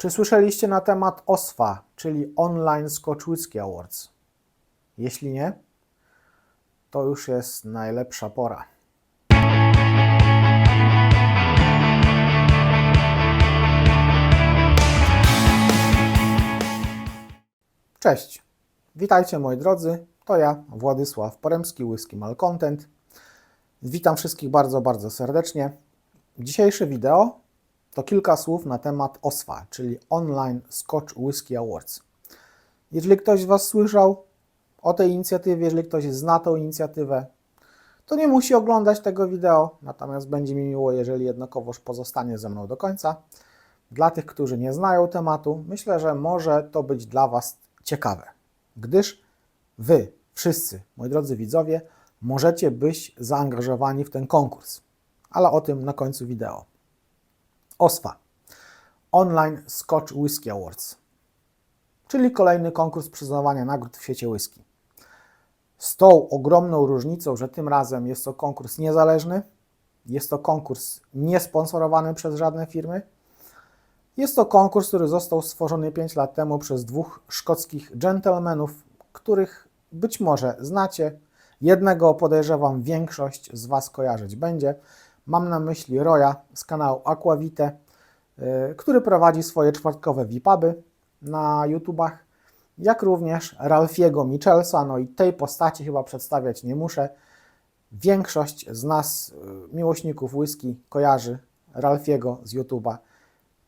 Czy słyszeliście na temat OSFA, czyli Online Scotch Awards? Jeśli nie, to już jest najlepsza pora. Cześć, witajcie moi drodzy, to ja, Władysław Poremski, Whisky Malcontent. Witam wszystkich bardzo, bardzo serdecznie. Dzisiejsze wideo to kilka słów na temat OSFA, czyli Online Scotch Whisky Awards. Jeżeli ktoś z Was słyszał o tej inicjatywie, jeżeli ktoś zna tą inicjatywę, to nie musi oglądać tego wideo, natomiast będzie mi miło, jeżeli jednakowoż pozostanie ze mną do końca. Dla tych, którzy nie znają tematu, myślę, że może to być dla Was ciekawe, gdyż Wy, wszyscy, moi drodzy widzowie, możecie być zaangażowani w ten konkurs, ale o tym na końcu wideo. OSFA Online Scotch Whisky Awards, czyli kolejny konkurs przyznawania nagród w świecie whisky. Z tą ogromną różnicą, że tym razem jest to konkurs niezależny, jest to konkurs niesponsorowany przez żadne firmy. Jest to konkurs, który został stworzony 5 lat temu przez dwóch szkockich gentlemanów, których być może znacie. Jednego podejrzewam większość z Was kojarzyć będzie. Mam na myśli Roya z kanału Aquavite, yy, który prowadzi swoje czwartkowe VIP-uby na YouTubach, jak również Ralfiego Michelsa, no i tej postaci chyba przedstawiać nie muszę. Większość z nas, yy, miłośników whisky, kojarzy Ralfiego z YouTuba.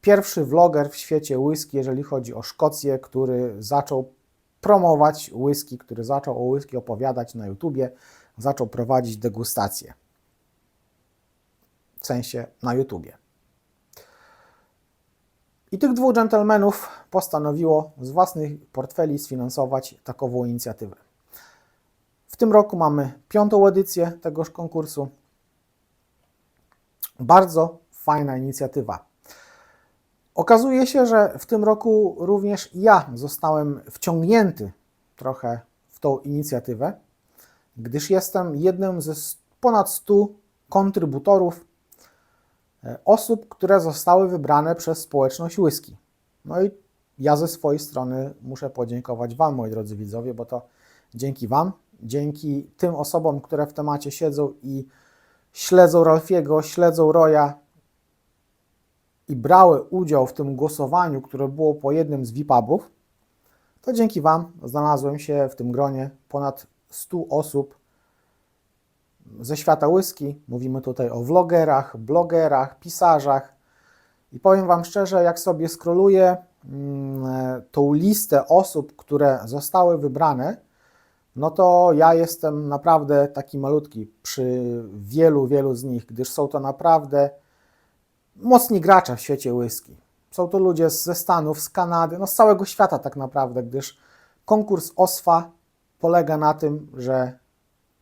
Pierwszy vloger w świecie whisky, jeżeli chodzi o Szkocję, który zaczął promować whisky, który zaczął o whisky opowiadać na YouTubie, zaczął prowadzić degustacje. W sensie na YouTubie. I tych dwóch dżentelmenów postanowiło z własnych portfeli sfinansować takową inicjatywę. W tym roku mamy piątą edycję tegoż konkursu. Bardzo fajna inicjatywa. Okazuje się, że w tym roku również ja zostałem wciągnięty trochę w tą inicjatywę, gdyż jestem jednym ze ponad 100 kontrybutorów osób, które zostały wybrane przez społeczność whisky. No i ja ze swojej strony muszę podziękować Wam, moi drodzy widzowie, bo to dzięki Wam, dzięki tym osobom, które w temacie siedzą i śledzą Ralfiego, śledzą Roya, i brały udział w tym głosowaniu, które było po jednym z VIP-ubów, to dzięki Wam znalazłem się w tym gronie ponad 100 osób ze świata whisky. Mówimy tutaj o vlogerach, blogerach, pisarzach. I powiem Wam szczerze, jak sobie skroluję mm, tą listę osób, które zostały wybrane, no to ja jestem naprawdę taki malutki przy wielu, wielu z nich, gdyż są to naprawdę mocni gracze w świecie whisky. Są to ludzie ze Stanów, z Kanady, no z całego świata tak naprawdę, gdyż konkurs OSFA polega na tym, że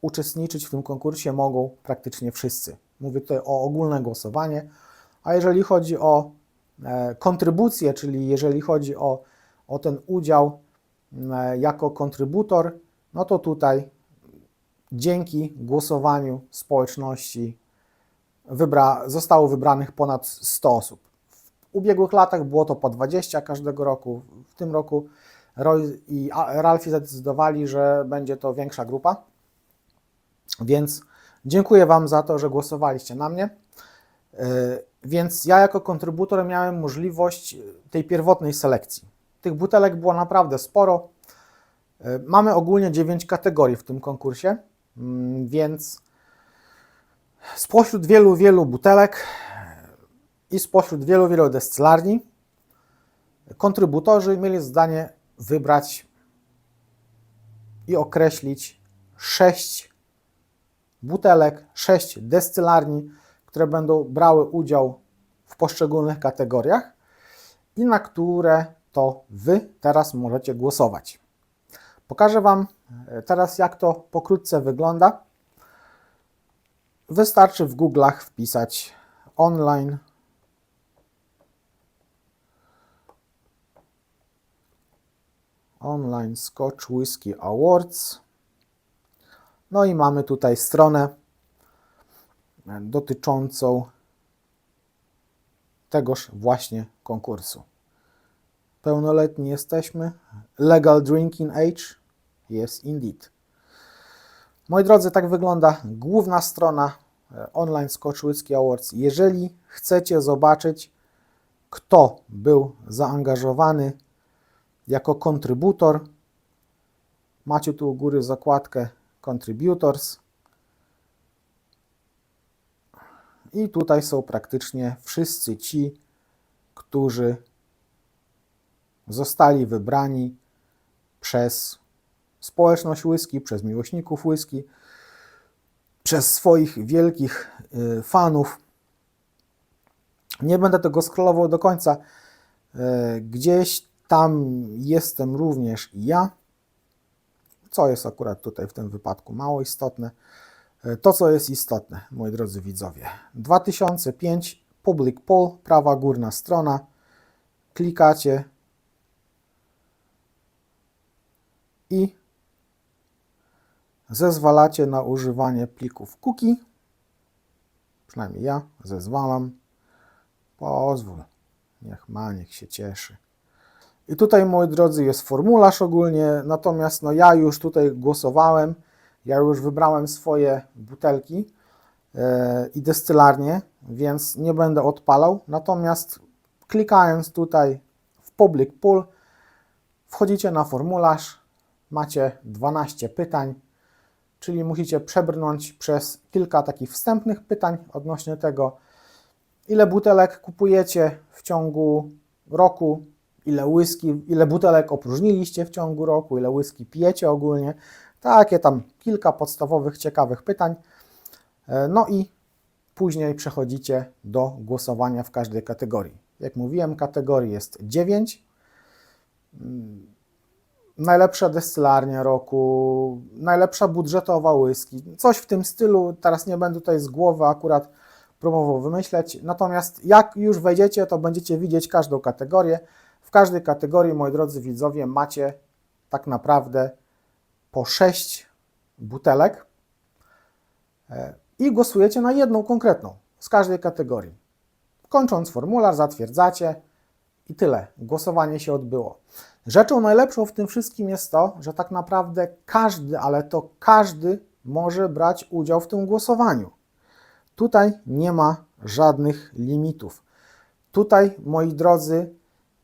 uczestniczyć w tym konkursie mogą praktycznie wszyscy. Mówię tutaj o ogólne głosowanie, a jeżeli chodzi o e, kontrybucję, czyli jeżeli chodzi o, o ten udział e, jako kontrybutor, no to tutaj dzięki głosowaniu społeczności wybra, zostało wybranych ponad 100 osób. W ubiegłych latach było to po 20 każdego roku. W tym roku Roy i Ralfi zadecydowali, że będzie to większa grupa. Więc dziękuję Wam za to, że głosowaliście na mnie. E, więc ja jako kontrybutor miałem możliwość tej pierwotnej selekcji. Tych butelek było naprawdę sporo. E, mamy ogólnie 9 kategorii w tym konkursie, mm, więc Spośród wielu, wielu butelek i spośród wielu, wielu destylarni kontrybutorzy mieli zdanie wybrać i określić sześć butelek, sześć destylarni, które będą brały udział w poszczególnych kategoriach i na które to Wy teraz możecie głosować. Pokażę Wam teraz, jak to pokrótce wygląda. Wystarczy w Google'ach wpisać online online Scotch Whisky Awards. No i mamy tutaj stronę dotyczącą tegoż właśnie konkursu. pełnoletni jesteśmy. Legal drinking age? Yes, indeed. Moi drodzy, tak wygląda główna strona e, online Scotch Awards. Jeżeli chcecie zobaczyć, kto był zaangażowany jako kontrybutor, macie tu u góry zakładkę Contributors. I tutaj są praktycznie wszyscy ci, którzy zostali wybrani przez społeczność whisky, przez miłośników whisky, przez swoich wielkich y, fanów. Nie będę tego scrollował do końca. Y, Gdzieś tam jestem również ja, co jest akurat tutaj w tym wypadku mało istotne. Y, To, co jest istotne, moi drodzy widzowie. 2005 Public Poll, prawa górna strona. Klikacie i zezwalacie na używanie plików cookie. Przynajmniej ja zezwalam. Pozwól. Niech ma, niech się cieszy. I tutaj, moi drodzy, jest formularz ogólnie, natomiast no, ja już tutaj głosowałem, ja już wybrałem swoje butelki yy, i destylarnie, więc nie będę odpalał. Natomiast klikając tutaj w Public Pool, wchodzicie na formularz, macie 12 pytań, czyli musicie przebrnąć przez kilka takich wstępnych pytań odnośnie tego, ile butelek kupujecie w ciągu roku, ile whisky, ile butelek opróżniliście w ciągu roku, ile whisky pijecie ogólnie. Takie tam kilka podstawowych, ciekawych pytań. E, No i później przechodzicie do głosowania w każdej kategorii. Jak mówiłem, kategorii jest 9. Mm, Najlepsza destylarnia roku, najlepsza budżetowa whisky, coś w tym stylu. Teraz nie będę tutaj z głowy akurat próbował wymyśleć. Natomiast jak już wejdziecie, to będziecie widzieć każdą kategorię. W każdej kategorii, moi drodzy widzowie, macie tak naprawdę po 6 butelek e, i głosujecie na jedną konkretną z każdej kategorii. Kończąc formularz, zatwierdzacie i tyle. Głosowanie się odbyło. Rzeczą najlepszą w tym wszystkim jest to, że tak naprawdę każdy, ale to każdy może brać udział w tym głosowaniu. Tutaj nie ma żadnych limitów. Tutaj, moi drodzy,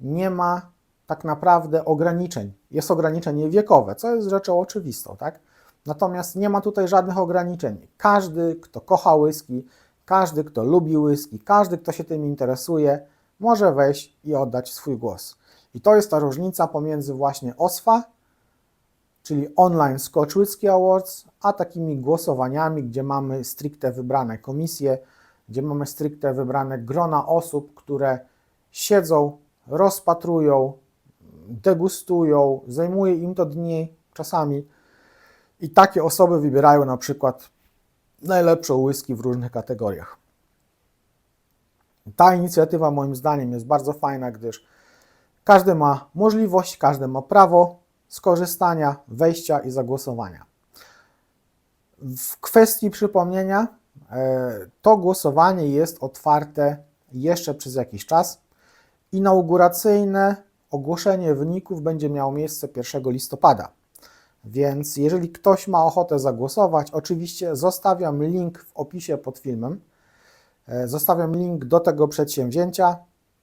nie ma tak naprawdę ograniczeń. Jest ograniczenie wiekowe, co jest rzeczą oczywistą, tak? Natomiast nie ma tutaj żadnych ograniczeń. Każdy, kto kocha whisky, każdy, kto lubi whisky, każdy, kto się tym interesuje, może wejść i oddać swój głos. I to jest ta różnica pomiędzy właśnie OSFA, czyli Online Scotch Whisky Awards, a takimi głosowaniami, gdzie mamy stricte wybrane komisje, gdzie mamy stricte wybrane grona osób, które siedzą, rozpatrują, degustują, zajmuje im to dni czasami i takie osoby wybierają na przykład najlepszą whisky w różnych kategoriach. Ta inicjatywa moim zdaniem jest bardzo fajna, gdyż każdy ma możliwość, każdy ma prawo skorzystania, wejścia i zagłosowania. W kwestii przypomnienia, e, to głosowanie jest otwarte jeszcze przez jakiś czas. Inauguracyjne ogłoszenie wyników będzie miało miejsce 1 listopada. Więc jeżeli ktoś ma ochotę zagłosować, oczywiście zostawiam link w opisie pod filmem. E, Zostawiam link do tego przedsięwzięcia.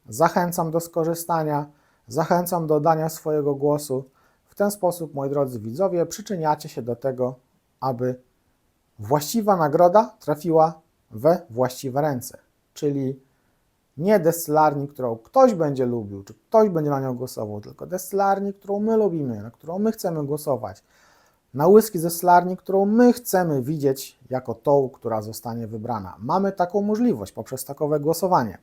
Zachęcam do skorzystania, zachęcam do dania swojego głosu. W ten sposób, moi drodzy widzowie, przyczyniacie się do tego, aby właściwa nagroda trafiła we właściwe ręce. Czyli nie destylarni, którą ktoś będzie lubił, czy ktoś będzie na nią głosował, tylko destylarni, którą my lubimy, na którą my chcemy głosować. Na z destylarni, którą my chcemy widzieć jako tą, która zostanie wybrana. Mamy taką możliwość poprzez takowe głosowanie.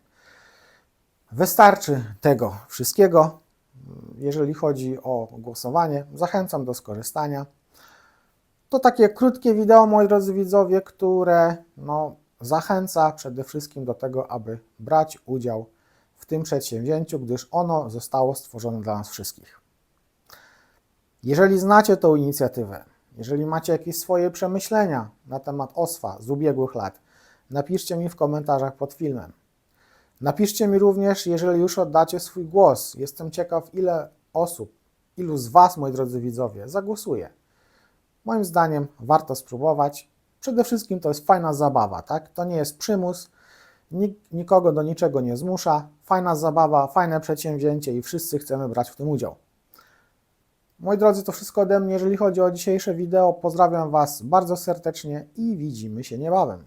Wystarczy tego wszystkiego. Jeżeli chodzi o głosowanie, zachęcam do skorzystania. To takie krótkie wideo, moi drodzy widzowie, które no, zachęca przede wszystkim do tego, aby brać udział w tym przedsięwzięciu, gdyż ono zostało stworzone dla nas wszystkich. Jeżeli znacie tą inicjatywę, jeżeli macie jakieś swoje przemyślenia na temat OSFA z ubiegłych lat, napiszcie mi w komentarzach pod filmem. Napiszcie mi również, jeżeli już oddacie swój głos. Jestem ciekaw, ile osób, ilu z Was, moi drodzy widzowie, zagłosuje. Moim zdaniem warto spróbować. Przede wszystkim to jest fajna zabawa, tak? To nie jest przymus, nik- nikogo do niczego nie zmusza. Fajna zabawa, fajne przedsięwzięcie i wszyscy chcemy brać w tym udział. Moi drodzy, to wszystko ode mnie, jeżeli chodzi o dzisiejsze wideo. Pozdrawiam Was bardzo serdecznie i widzimy się niebawem.